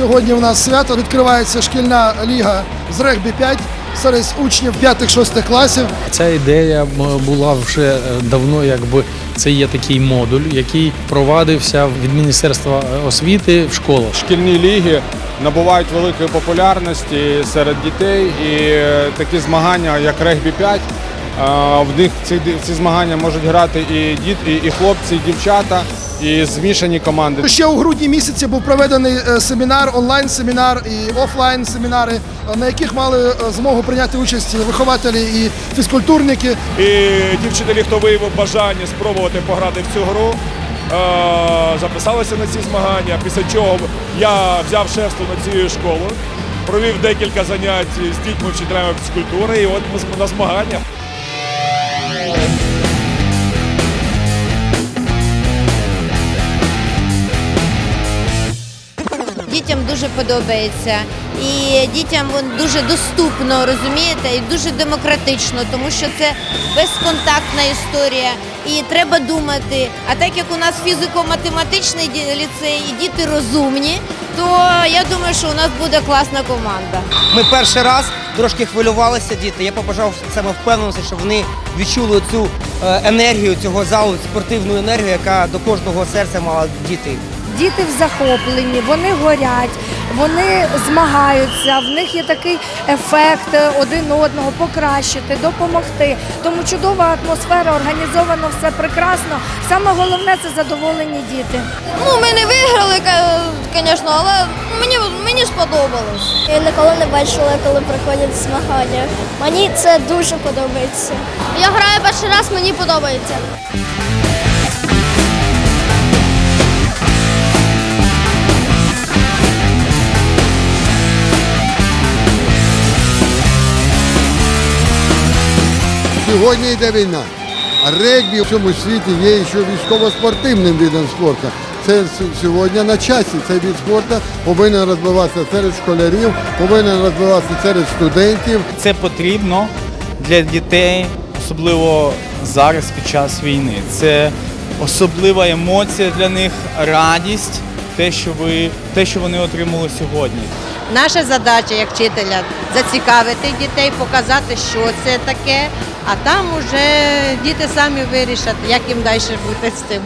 Сьогодні у нас свято відкривається шкільна ліга з регбі 5 серед учнів 5-6 класів. Ця ідея була вже е, давно, якби це є такий модуль, який провадився від Міністерства освіти в школах. Шкільні ліги набувають великої популярності серед дітей, і е, такі змагання, як регбі 5, е, в них ці, ці змагання можуть грати і діт, і, і хлопці, і дівчата, і змішані команди. Ще у грудні місяці був проведений е, семінар, онлайн-семінар і офлайн семінари, е, на яких мали е, змогу прийняти участь вихователі і фізкультурники. І ті вчителі, хто виявив бажання спробувати пограти в цю гру, записалися на ці змагання. Після чого я взяв шефство над цією школою, провів декілька занять з дітьми вчителями фізкультури, і от ми на змаганнях. Дітям дуже подобається. І дітям дуже доступно, розумієте, і дуже демократично, тому що це безконтактна історія. І треба думати. А так як у нас фізико-математичний ліцей і діти розумні, то я думаю, що у нас буде класна команда. Ми перший раз трошки хвилювалися діти. Я побажав саме впевненості, щоб вони відчули цю е, енергію цього залу, спортивну енергію, яка до кожного серця мала діти. Діти в захопленні, вони горять, вони змагаються, в них є такий ефект е, один одного покращити, допомогти. Тому чудова атмосфера, організовано все прекрасно. Саме головне це задоволені діти. Ну, ми не виграли, звісно, але мені, мені сподобалось. Я ніколи не бачила, коли проходять змагання. Мені це дуже подобається. Я граю перший раз, мені подобається. Сьогодні йде війна. А регбі в цьому світі є ще військово-спортивним видом спорту. Це сьогодні на часі. Цей від спорту повинен розвиватися серед школярів, повинен розвиватися серед студентів. Це потрібно для дітей, особливо зараз під час війни. Це особлива емоція для них, радість, те, що ви те, що вони отримали сьогодні. Наша задача як вчителя зацікавити дітей, показати, що це таке, а там уже діти самі вирішать, як їм далі бути з цим.